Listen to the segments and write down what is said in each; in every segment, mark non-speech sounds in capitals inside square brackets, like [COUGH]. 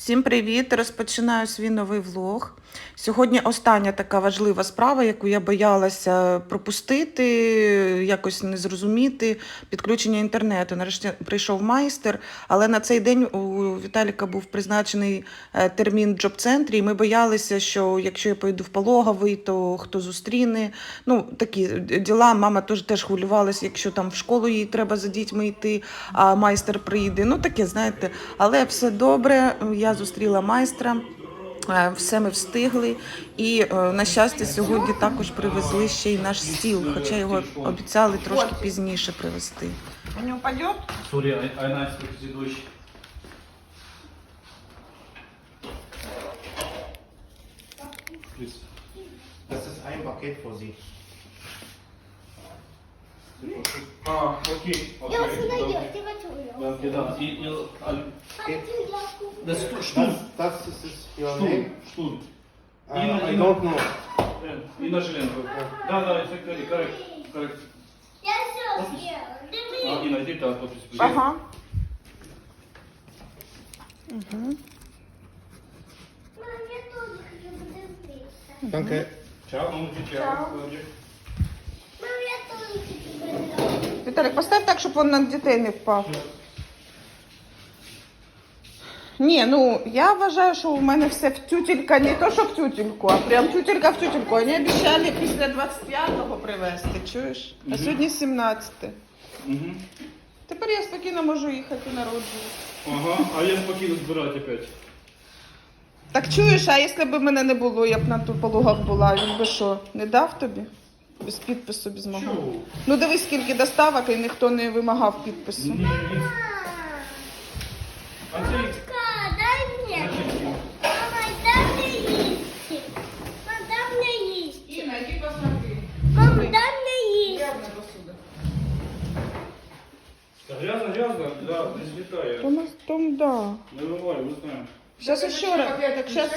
Всім привіт! Розпочинаю свій новий влог. Сьогодні остання така важлива справа, яку я боялася пропустити, якось не зрозуміти. Підключення інтернету. Нарешті прийшов майстер, але на цей день у Віталіка був призначений е, термін в джоб-центрі, і ми боялися, що якщо я поїду в пологовий, то хто зустріне. Ну, такі діла. Мама теж, теж хвилювалася, якщо там в школу їй треба за дітьми йти, а майстер приїде. Ну, таке, знаєте, але все добре. Я зустріла майстра. е, Все ми встигли, і е, на щастя, сьогодні також привезли ще й наш стіл, хоча його обіцяли трошки пізніше привезти. Не упаде? Durch sie durch. Das ist ein Paket für Sie. А, окей, Я окей. узнаю, ты почему? Danke, да. И, и, а, Geht. das ist Das, Stuhl. das ist es your Stuhl. name. Stuhl. Uh, Ina- I Ina- don't know. Э, Инна Желенко. Да, да, это коррект, коррект, коррект. Я все сделала. А, Инна, иди так, подпись. пиши. Ага. Угу. Мам, я тоже хочу подождаться. Danke. Чао, мамочки, чао. Віталік, постав так, щоб він на дітей не впав. Ні, ну я вважаю, що у мене все в тютелька, не то, що в тютельку, а прям тютелька в тютельку. Вони обіцяли після 25-го привезти, чуєш? А Мгм. сьогодні 17. Угу. Тепер я спокійно можу їхати народжувати. Ага, а я покину збирати опять. Так чуєш, а якщо б мене не було, я б на ту пологах була, він би що, не дав тобі? Без підпису, без мого. Чого? Ну дивись, скільки доставок, і ніхто не вимагав підпису. Ні, ні. А це Ка, дай мне. Мама, дай мне есть. Мам, дай мне есть. Інна, іди посмотри. Мам, дай мне есть. Явна посуда. грязно, грязно, да, не злітає. То нас там, да. Не вимиваю, ми знаємо. Сейчас еще раз. Сейчас.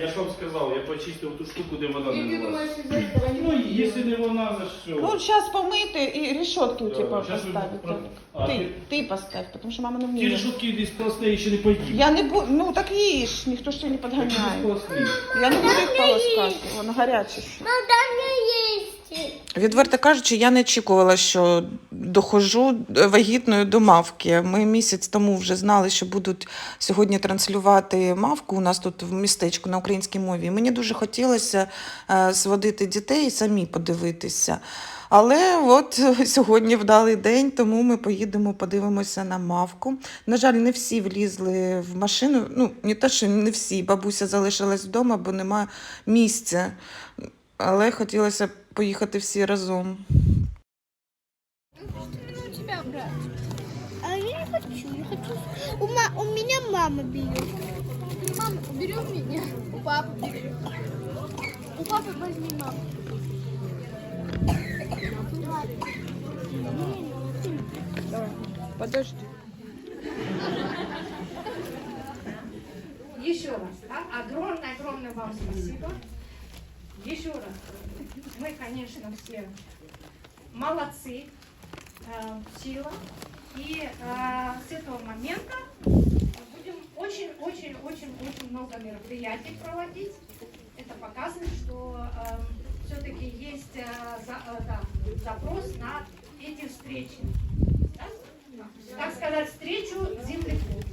Я ж вам сказав, я почистив ту штуку, де вода И не ты була. думаешь, из этого не Ну, будет? якщо не вона, за що? Ну, сейчас помыты и решетки у Да, тебя щас ви поставить. про- Толик. А, Ты, ти- ты поставь, потому что мама не Ті вміє. решетки десь прості ще не поїдь. Я не буду, ну так їж, ніхто ж тебе не подганяє. Прості. Я не буду їх полоскати, воно гаряче ще. Мам, дай мне есть. Відверто кажучи, я не очікувала, що доходжу вагітною до мавки. Ми місяць тому вже знали, що будуть сьогодні транслювати мавку у нас тут в містечку на українській мові. Мені дуже хотілося е, сводити дітей і самі подивитися. Але от [LAUGHS] сьогодні вдалий день, тому ми поїдемо, подивимося на мавку. На жаль, не всі влізли в машину. Ну, не те, що не всі. Бабуся залишилась вдома, бо нема місця. Але хотілося поїхати всі разом. у тебя брать? А я не хочу, я хочу. У, ма- у меня мама берет. Мама, берем меня. У папы берет. У папы возьми маму. Подожди. Еще раз, да? огромное-огромное вам спасибо. Еще раз, мы, конечно, все молодцы, э, сила. И э, с этого момента будем очень-очень-очень-очень много мероприятий проводить. Это показывает, что все-таки есть э, э, да, запрос на эти встречи. Так сказать, встречу землекоп.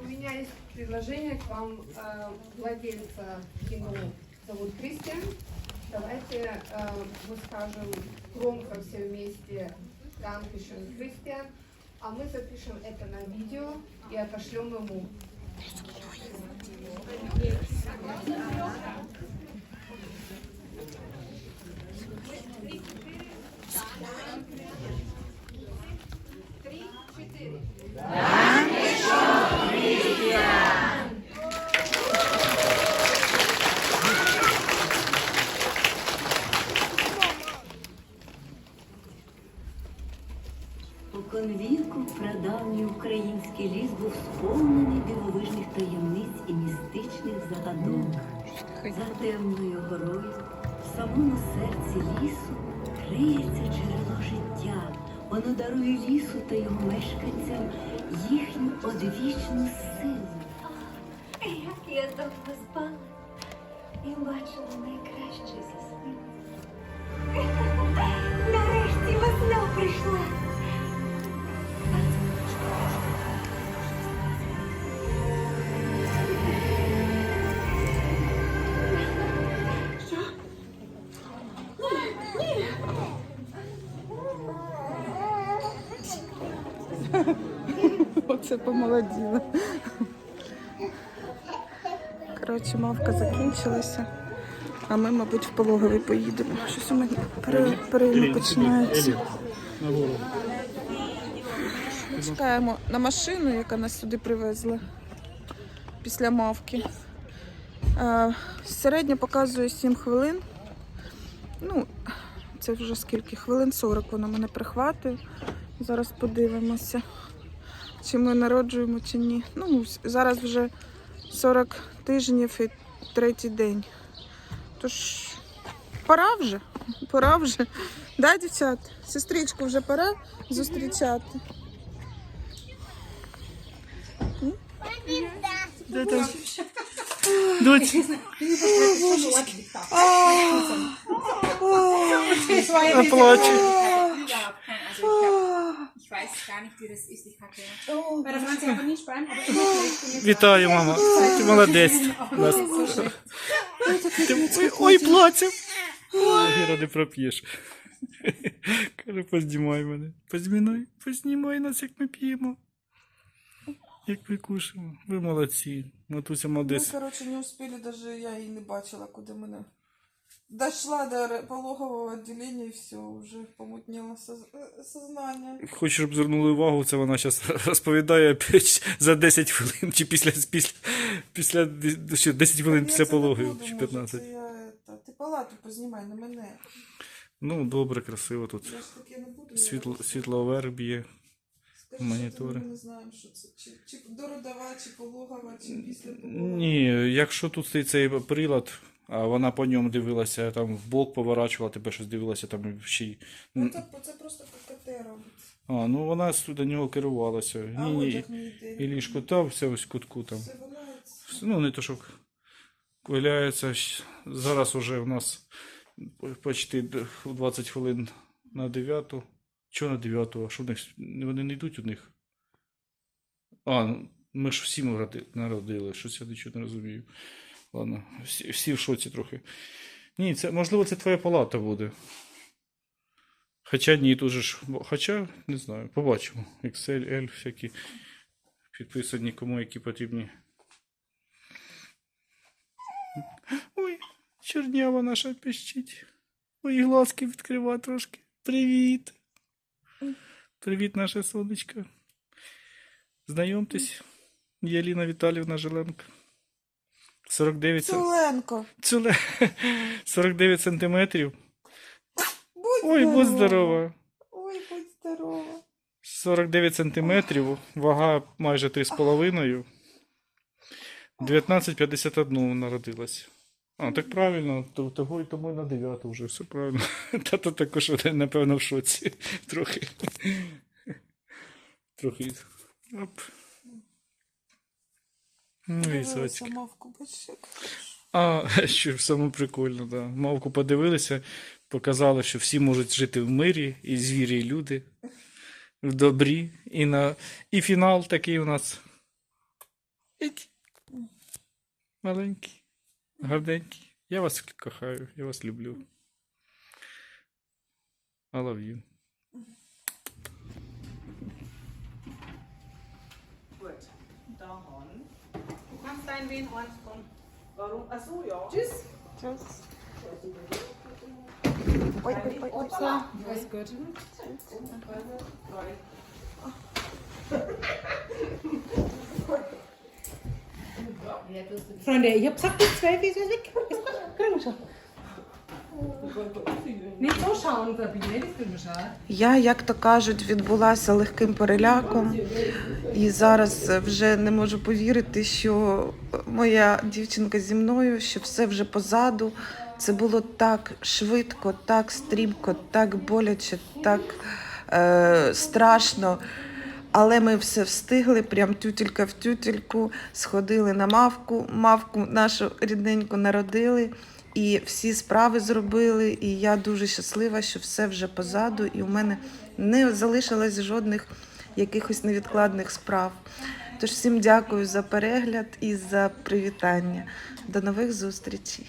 У меня есть предложение к вам, э, владельца кино зовут Кристиан. Давайте э, мы скажем громко все вместе Dankeschön, Кристиан, а мы запишем это на видео и отошлем ему. Три, четыре. був сповнений дивовижних таємниць і містичних загадок. За темною горою в самому серці лісу криється джерело життя. Воно дарує лісу та його мешканцям їхню одвічну силу. Як я довго спала і бачила найкраще за себе. Оце помолоділа. Коротше, мавка закінчилася. А ми, мабуть, в пологовий поїдемо. Щось у мене пере- перейми починається. Чекаємо на машину, яка нас сюди привезла після мавки. Середньо показує 7 хвилин. Ну, це вже скільки? Хвилин 40 вона мене прихватує. Зараз подивимося, чи ми народжуємо, чи ні. Ну, зараз вже 40 тижнів і третій день. Тож, пора вже, пора вже. Да, дівчат? Сестричку вже пора зустрічати. Я плачу. Ich weiß gar nicht, wie das ist. Ich hatte bei der Franzi einfach nie Spanien, aber Вітаю, мама. Ти молодець. Нас- Ти- Ой, Ой. Віра, не проп'єш. [LAUGHS] Каже, познімай мене. Познімай, познімай нас, як ми п'ємо. Як ми кушаємо. Ви молодці. Матуся Ми, молодець. коротше, не успіли, даже я її не бачила, куди мене. Дошла до пологового відділення і все, вже помутніло е, сознання. Хочу, щоб звернули увагу, це вона зараз [LAUGHS] розповідає за 10 хвилин, чи після, після, після 10 хвилин після пологів, чи може, 15. це я, Ти палату познімай на мене. Ну, добре, красиво тут. Я ж таке не буду. Світло, я- світло вверх б'є. Скажи, монітори. що Ми не знаємо, що це. Чи, чи дородова, чи пологова, чи після пологова. Ні, якщо тут стоїть цей прилад, а вона по ньому дивилася, там в бок поворачувала, тебе щось дивилася там ще й. Ну, це, це просто ККТ робить. А, ну вона до нього керувалася. А Ні, ні. одяг не йде. І ліжко там, все ось в кутку там. Все валяється. Ну, не то, що виляється. щ- Зараз уже у нас почти д- 20 хвилин на 9. Чого на 9? А що в них? Вони не йдуть у них? А, ну, ми ж всі народи- народили, щось я нічого не розумію. Ладно, всі, всі в шоці трохи. Ні, це, можливо, це твоя палата буде. Хоча ні, тут же ж. Хоча, не знаю, побачимо. Excel, L, всякі підписані, кому які потрібні. Ой, чорнява наша пищить. Ой, глазки відкрива трошки. Привіт. Привіт, наше сонечко. Знайомтесь. Яліна Віталівна Жиленко. 49, см- Селенко, Ціле 49 сантиметрів. будь Ой, будь здорова. Ой, будь здорова. 49 сантиметрів, вага майже 3,5. 19,51 народилась. А, так правильно, то- того і тому і на 9 вже все правильно. [LAUGHS] Тато також, напевно, в шоці. [LAUGHS] Трохи. Трохи. Оп. Ну Дивилася мавку, бачиш, А, [LAUGHS] що саме прикольно, да. Мавку подивилися, показали, що всі можуть жити в мирі, і звірі, і люди, в добрі. І, на... і фінал такий у нас. Іть. Маленький, гарненький. Я вас кохаю, я вас люблю. I love you. Gut, dann. Kannst dein Wen eins kommen. Warum? Ach so, ja. Tschüss. Ой, ой, ой, ой. Alles gut. Freunde, ich hab gesagt, bis 12 ist weg. Ist gut, kriegen wir schon. Nicht so schauen, Sabine, das kriegen wir schon. Я, як то кажуть, відбулася легким переляком, і зараз вже не можу повірити, що моя дівчинка зі мною, що все вже позаду. Це було так швидко, так стрімко, так боляче, так е, страшно. Але ми все встигли, прям тютелька в тютельку, сходили на мавку, мавку нашу рідненьку народили, і всі справи зробили. І я дуже щаслива, що все вже позаду, і у мене не залишилось жодних якихось невідкладних справ. Тож всім дякую за перегляд і за привітання. До нових зустрічей!